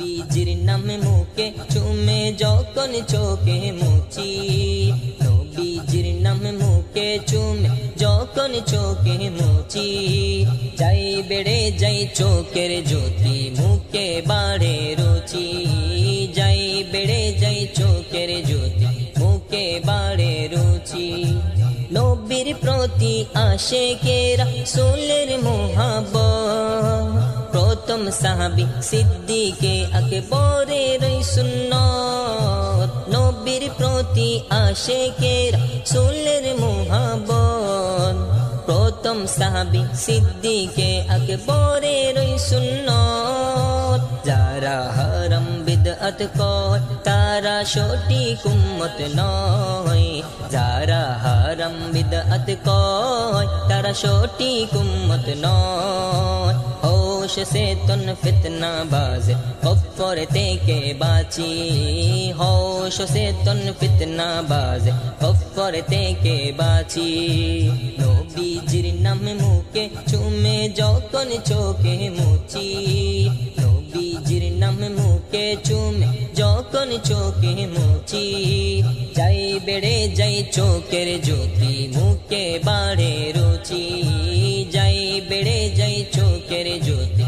নবীজির নামে মুখে চুমে যখন চোখে মুচি নবীজির নামে মুখে চুমে যখন চোখে মুচি যাই বেড়ে যাই চোখের জ্যোতি মুখে বাড়ে রুচি যাই বেড়ে যাই চোখের জ্যোতি মুখে বাড়ে রুচি নবীর প্রতি আসে কেরা সোলের মোহাব প্রথম সাহাবি সিদ্দিকে আকবরে রই সুন্নত নবীর প্রতি আসে কেরা সোলের মোহাবত প্রথম সাহাবি সিদ্দিকে আকবরে রই সুন্নত যারা হারাম বিদআত কয় তারা সঠিক উম্মত নয় যারা হারাম বিদআত কয় তারা সঠিক উম্মত নয় হোশ সে তন ফিতনা বাজ কফর থেকে বাঁচি, হোশ সে তন ফিতনা বাজ কফর থেকে বাঁচি। নবীজির নামে মুখে চুমে যখন চোখে মুচি। নবীজির নামে মুখে চুমে যখন চোখে মুচি। যাই বেড়ে যাই চোখের জ্যোতি মুখে বাড়ে রুচি। যাই বেড়ে যাই চোখের জ্যোতি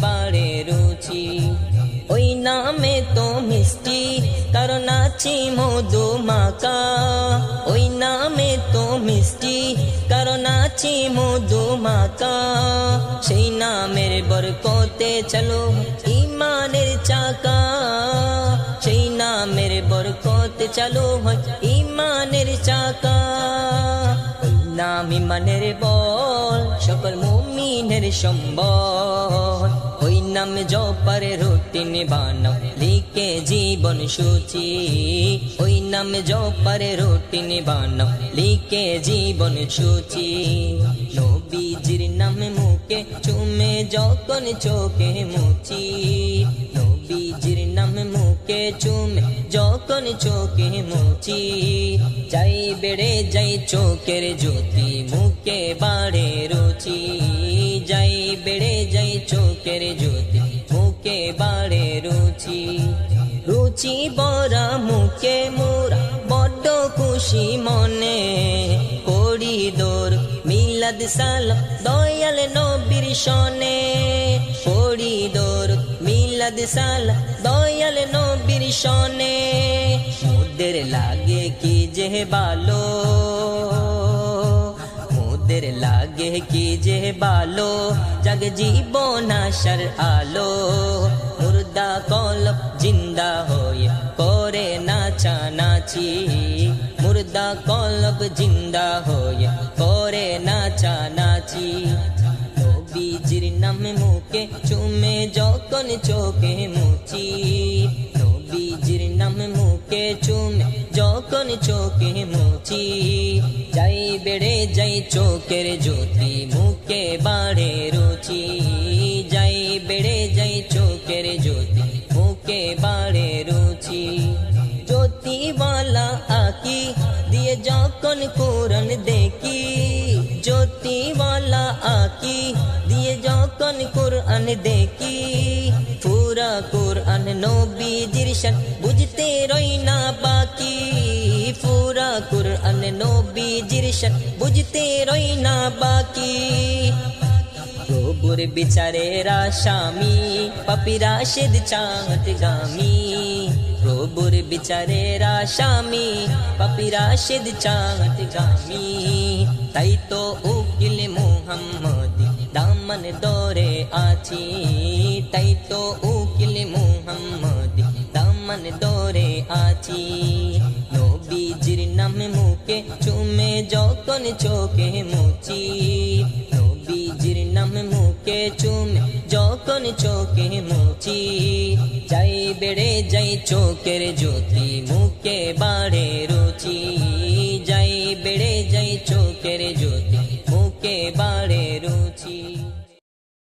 বাড়ে রুচি? ওই নামে তো মিষ্টি কারণ আছি মধু মাকা ওই নামে তো মিষ্টি কারণ আছি মধু মাকা সেই নামের বরকতে চলো ইমানের চাকা। সেই নামের বরকতে চলো ইমানের চাকা। নাম ইমানের বল সকল মুমিনের সম্বল। ওই নাম জপারে রুটিন বানাও লিখে জীবন সূচি। ওই নাম জপারে রুটিন বানাও লিখে জীবন সূচি। নবীজির নামে মুখে চুমে যখন চোখে মুচি। নবীজির নামে মুখে চুমে যখন চোখে মুচি। যাই বেড়ে যাই চোখের জ্যোতি, মুখে বাড়ে রুচি। যাই বেড়ে যাই চোখের জ্যোতি, মুখে বাড়ে রুচি। রুচি বরা মুখে মোরা, বড্ড খুশি মনে। করি দোর মিলাদ সালাম দয়াল নবীর সনে। করি দোর মিলাদ সালাম দয়াল নবীর লাগে কি যে ভালো মুদের লাগে কি যে ভালো জগ জীবন আশার আলো। মুর্দা কলব জিন্দা হয়ে করে নাচা নাচি মুর্দা কলব জিন্দা হয়ে করে নাচা নাচি নবীজির নামে মুখে চুমে যখন চোখে মুচি। মুখে চুমে যখন চোখে মুচি, যাই বেড়ে যাই চোখের জ্যোতি, মুখে বাড়ে রুচি। যাই বেড়ে যাই চোখের জ্যোতি, মুখে বাড়ে রুচি। জ্যোতিওয়ালা আকি, দিয়ে যখন কোরআন দেখি জ্যোতিওয়ালা আকি, দিয়ে যখন কোরআন দেখি পুরা কোরআন নবীজির শান। বুঝতে রই না বাকি। পুরা কোরআন নবীজির শান। বুঝতে রই না বাকি। প্রভুর বিচারের আসামি পাপিরা সেদ চাঁদ গামি। প্রভুর বিচারের আসামি পাপিরা সেদ চাঁদ গামি। তাই তো উকিল মুহাম্মদ দামন দরে আছি তাই তো উকিল মুহাম্মদ দামন দরে আছি নবীজির নামে মুখে চুমে যখন চোখে মুচি নবীজির নামে মুখে চুমে যখন চোখে মুচি যাই বেড়ে যাই চোখের জ্যোতি মুখে বাড়ে রুচি যাই বেড়ে যাই চোখের জ্যোতি মুখে বাড়ে রুচি?